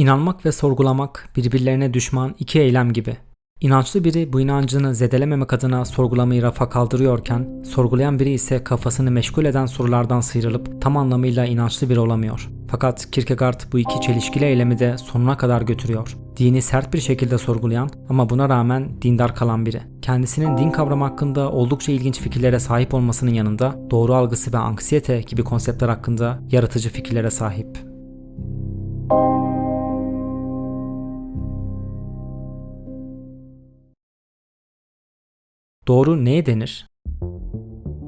İnanmak ve sorgulamak birbirlerine düşman iki eylem gibi. İnançlı biri bu inancını zedelememek adına sorgulamayı rafa kaldırıyorken, sorgulayan biri ise kafasını meşgul eden sorulardan sıyrılıp tam anlamıyla inançlı biri olamıyor. Fakat Kierkegaard bu iki çelişkili eylemi de sonuna kadar götürüyor. Dini sert bir şekilde sorgulayan ama buna rağmen dindar kalan biri. Kendisinin din kavramı hakkında oldukça ilginç fikirlere sahip olmasının yanında doğru algısı ve anksiyete gibi konseptler hakkında yaratıcı fikirlere sahip. Doğru neye denir?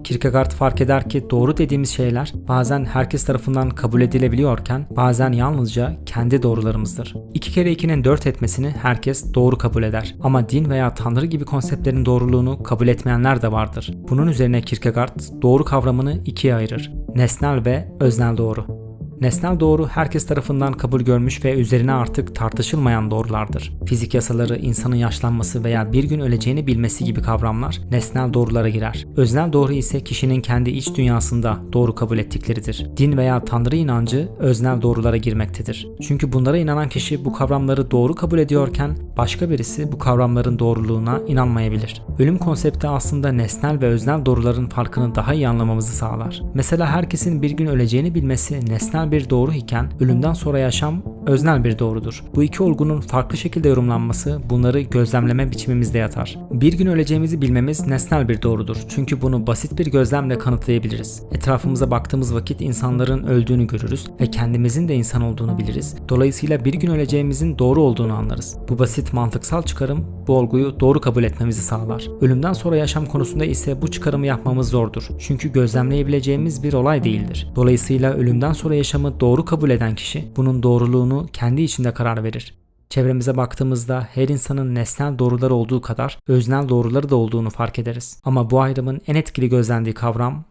Kierkegaard fark eder ki doğru dediğimiz şeyler bazen herkes tarafından kabul edilebiliyorken bazen yalnızca kendi doğrularımızdır. İki kere ikinin dört etmesini herkes doğru kabul eder. Ama din veya tanrı gibi konseptlerin doğruluğunu kabul etmeyenler de vardır. Bunun üzerine Kierkegaard doğru kavramını ikiye ayırır. Nesnel ve öznel doğru. Nesnel doğru herkes tarafından kabul görmüş ve üzerine artık tartışılmayan doğrulardır. Fizik yasaları, insanın yaşlanması veya bir gün öleceğini bilmesi gibi kavramlar nesnel doğrulara girer. Öznel doğru ise kişinin kendi iç dünyasında doğru kabul ettikleridir. Din veya tanrı inancı öznel doğrulara girmektedir. Çünkü bunlara inanan kişi bu kavramları doğru kabul ediyorken başka birisi bu kavramların doğruluğuna inanmayabilir. Ölüm konsepti aslında nesnel ve öznel doğruların farkını daha iyi anlamamızı sağlar. Mesela herkesin bir gün öleceğini bilmesi nesnel bir doğru iken ölümden sonra yaşam öznel bir doğrudur. Bu iki olgunun farklı şekilde yorumlanması bunları gözlemleme biçimimizde yatar. Bir gün öleceğimizi bilmemiz nesnel bir doğrudur. Çünkü bunu basit bir gözlemle kanıtlayabiliriz. Etrafımıza baktığımız vakit insanların öldüğünü görürüz ve kendimizin de insan olduğunu biliriz. Dolayısıyla bir gün öleceğimizin doğru olduğunu anlarız. Bu basit mantıksal çıkarım bu olguyu doğru kabul etmemizi sağlar. Ölümden sonra yaşam konusunda ise bu çıkarımı yapmamız zordur. Çünkü gözlemleyebileceğimiz bir olay değildir. Dolayısıyla ölümden sonra yaşamı doğru kabul eden kişi bunun doğruluğunu kendi içinde karar verir. Çevremize baktığımızda her insanın nesnel doğruları olduğu kadar öznel doğruları da olduğunu fark ederiz. Ama bu ayrımın en etkili gözlendiği kavram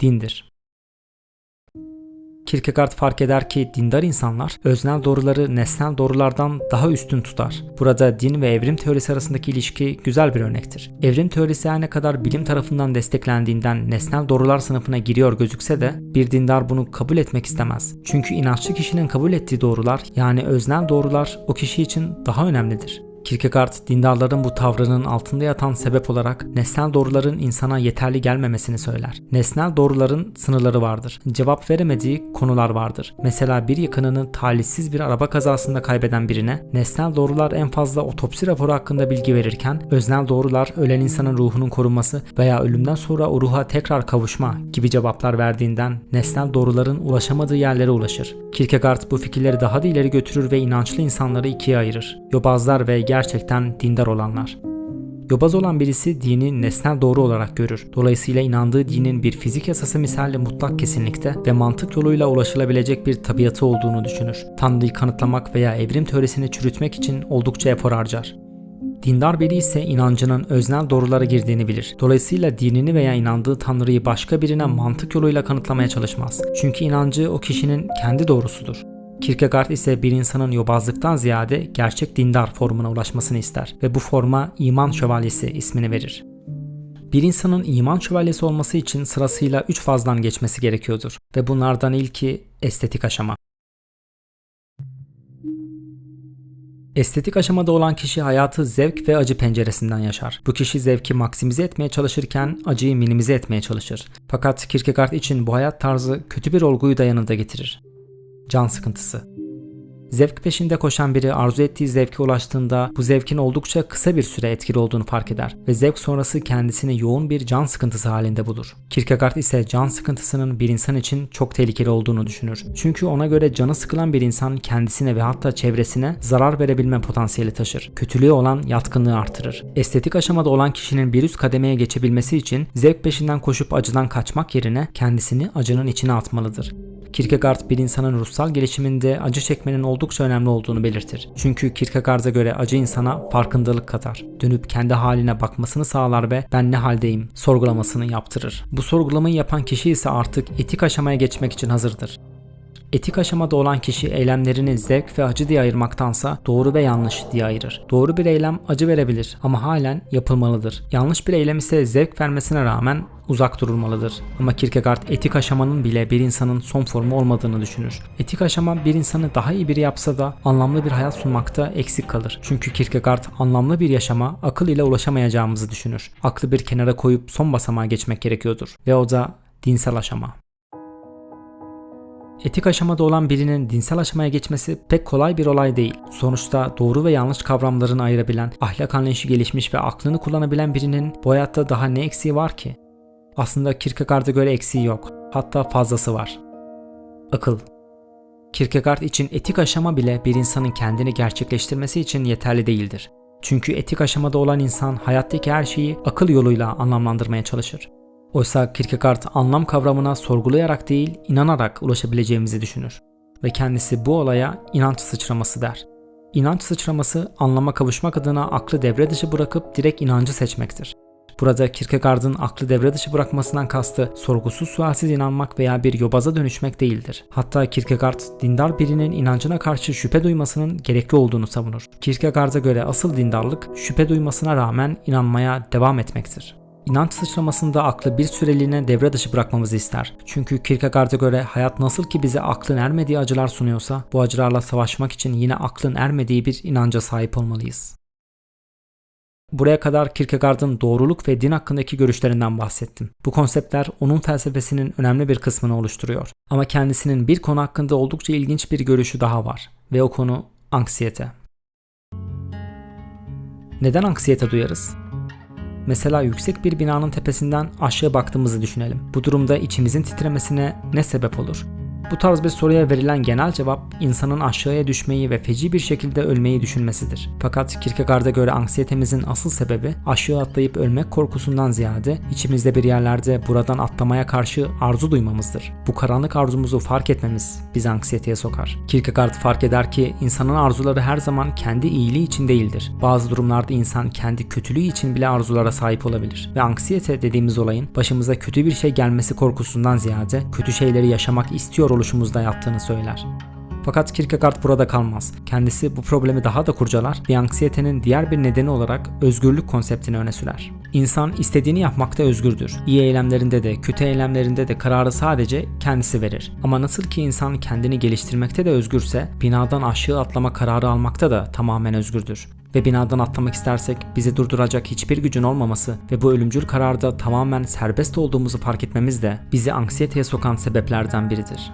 dindir. Kierkegaard fark eder ki dindar insanlar öznel doğruları nesnel doğrulardan daha üstün tutar. Burada din ve evrim teorisi arasındaki ilişki güzel bir örnektir. Evrim teorisi her ne kadar bilim tarafından desteklendiğinden nesnel doğrular sınıfına giriyor gözükse de bir dindar bunu kabul etmek istemez. Çünkü inançlı kişinin kabul ettiği doğrular yani öznel doğrular o kişi için daha önemlidir. Kierkegaard dindarların bu tavrının altında yatan sebep olarak nesnel doğruların insana yeterli gelmemesini söyler. Nesnel doğruların sınırları vardır. Cevap veremediği konular vardır. Mesela bir yakınını talihsiz bir araba kazasında kaybeden birine nesnel doğrular en fazla otopsi raporu hakkında bilgi verirken öznel doğrular ölen insanın ruhunun korunması veya ölümden sonra o ruha tekrar kavuşma gibi cevaplar verdiğinden nesnel doğruların ulaşamadığı yerlere ulaşır. Kierkegaard bu fikirleri daha da ileri götürür ve inançlı insanları ikiye ayırır. Yobazlar ve gerçekten dindar olanlar. Yobaz olan birisi dini nesnel doğru olarak görür. Dolayısıyla inandığı dinin bir fizik yasası misali mutlak kesinlikte ve mantık yoluyla ulaşılabilecek bir tabiatı olduğunu düşünür. Tanrı'yı kanıtlamak veya evrim teorisini çürütmek için oldukça efor harcar. Dindar biri ise inancının öznel doğrulara girdiğini bilir. Dolayısıyla dinini veya inandığı tanrıyı başka birine mantık yoluyla kanıtlamaya çalışmaz. Çünkü inancı o kişinin kendi doğrusudur. Kierkegaard ise bir insanın yobazlıktan ziyade gerçek dindar formuna ulaşmasını ister ve bu forma iman şövalyesi ismini verir. Bir insanın iman şövalyesi olması için sırasıyla 3 fazdan geçmesi gerekiyordur ve bunlardan ilki estetik aşama. Estetik aşamada olan kişi hayatı zevk ve acı penceresinden yaşar. Bu kişi zevki maksimize etmeye çalışırken acıyı minimize etmeye çalışır. Fakat Kierkegaard için bu hayat tarzı kötü bir olguyu da yanında getirir. Can sıkıntısı. Zevk peşinde koşan biri arzu ettiği zevke ulaştığında bu zevkin oldukça kısa bir süre etkili olduğunu fark eder ve zevk sonrası kendisini yoğun bir can sıkıntısı halinde bulur. Kierkegaard ise can sıkıntısının bir insan için çok tehlikeli olduğunu düşünür. Çünkü ona göre canı sıkılan bir insan kendisine ve hatta çevresine zarar verebilme potansiyeli taşır. Kötülüğe olan yatkınlığı artırır. Estetik aşamada olan kişinin bir üst kademeye geçebilmesi için zevk peşinden koşup acıdan kaçmak yerine kendisini acının içine atmalıdır. Kierkegaard bir insanın ruhsal gelişiminde acı çekmenin oldukça önemli olduğunu belirtir. Çünkü Kierkegaard'a göre acı insana farkındalık katar. Dönüp kendi haline bakmasını sağlar ve ben ne haldeyim sorgulamasını yaptırır. Bu sorgulamayı yapan kişi ise artık etik aşamaya geçmek için hazırdır. Etik aşamada olan kişi eylemlerini zevk ve acı diye ayırmaktansa doğru ve yanlış diye ayırır. Doğru bir eylem acı verebilir ama halen yapılmalıdır. Yanlış bir eylem ise zevk vermesine rağmen uzak durulmalıdır. Ama Kierkegaard etik aşamanın bile bir insanın son formu olmadığını düşünür. Etik aşama bir insanı daha iyi biri yapsa da anlamlı bir hayat sunmakta eksik kalır. Çünkü Kierkegaard anlamlı bir yaşama akıl ile ulaşamayacağımızı düşünür. Aklı bir kenara koyup son basamağa geçmek gerekiyordur. Ve o da dinsel aşama. Etik aşamada olan birinin dinsel aşamaya geçmesi pek kolay bir olay değil. Sonuçta doğru ve yanlış kavramlarını ayırabilen, ahlak anlayışı gelişmiş ve aklını kullanabilen birinin bu hayatta daha ne eksiği var ki? Aslında Kierkegaard'a göre eksiği yok. Hatta fazlası var. Akıl. Kierkegaard için etik aşama bile bir insanın kendini gerçekleştirmesi için yeterli değildir. Çünkü etik aşamada olan insan hayattaki her şeyi akıl yoluyla anlamlandırmaya çalışır. Oysa Kierkegaard anlam kavramına sorgulayarak değil, inanarak ulaşabileceğimizi düşünür ve kendisi bu olaya inanç sıçraması der. İnanç sıçraması anlama kavuşmak adına aklı devre dışı bırakıp direkt inancı seçmektir. Burada Kierkegaard'ın aklı devre dışı bırakmasından kastı sorgusuz sualsiz inanmak veya bir yobaza dönüşmek değildir. Hatta Kierkegaard dindar birinin inancına karşı şüphe duymasının gerekli olduğunu savunur. Kierkegaard'a göre asıl dindarlık şüphe duymasına rağmen inanmaya devam etmektir. İnanç sıçramasında aklı bir süreliğine devre dışı bırakmamızı ister. Çünkü Kierkegaard'a göre hayat nasıl ki bize aklın ermediği acılar sunuyorsa bu acılarla savaşmak için yine aklın ermediği bir inanca sahip olmalıyız. Buraya kadar Kierkegaard'ın doğruluk ve din hakkındaki görüşlerinden bahsettim. Bu konseptler onun felsefesinin önemli bir kısmını oluşturuyor. Ama kendisinin bir konu hakkında oldukça ilginç bir görüşü daha var ve o konu anksiyete. Neden anksiyete duyarız? Mesela yüksek bir binanın tepesinden aşağı baktığımızı düşünelim. Bu durumda içimizin titremesine ne sebep olur? Bu tarz bir soruya verilen genel cevap insanın aşağıya düşmeyi ve feci bir şekilde ölmeyi düşünmesidir. Fakat Kierkegaard'a göre anksiyetemizin asıl sebebi aşağı atlayıp ölmek korkusundan ziyade içimizde bir yerlerde buradan atlamaya karşı arzu duymamızdır. Bu karanlık arzumuzu fark etmemiz bizi anksiyeteye sokar. Kierkegaard fark eder ki insanın arzuları her zaman kendi iyiliği için değildir. Bazı durumlarda insan kendi kötülüğü için bile arzulara sahip olabilir. Ve anksiyete dediğimiz olayın başımıza kötü bir şey gelmesi korkusundan ziyade kötü şeyleri yaşamak istiyor oluşumuzda yattığını söyler. Fakat Kierkegaard burada kalmaz. Kendisi bu problemi daha da kurcalar ve anksiyetenin diğer bir nedeni olarak özgürlük konseptini öne sürer. İnsan istediğini yapmakta özgürdür. İyi eylemlerinde de kötü eylemlerinde de kararı sadece kendisi verir. Ama nasıl ki insan kendini geliştirmekte de özgürse binadan aşağı atlama kararı almakta da tamamen özgürdür ve binadan atlamak istersek bizi durduracak hiçbir gücün olmaması ve bu ölümcül kararda tamamen serbest olduğumuzu fark etmemiz de bizi anksiyeteye sokan sebeplerden biridir.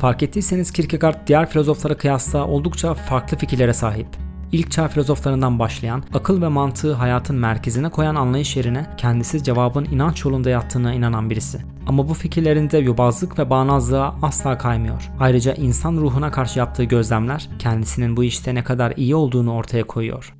Fark ettiyseniz Kierkegaard diğer filozoflara kıyasla oldukça farklı fikirlere sahip. İlk çağ filozoflarından başlayan, akıl ve mantığı hayatın merkezine koyan anlayış yerine kendisi cevabın inanç yolunda yattığına inanan birisi. Ama bu fikirlerinde yobazlık ve bağnazlığa asla kaymıyor. Ayrıca insan ruhuna karşı yaptığı gözlemler kendisinin bu işte ne kadar iyi olduğunu ortaya koyuyor.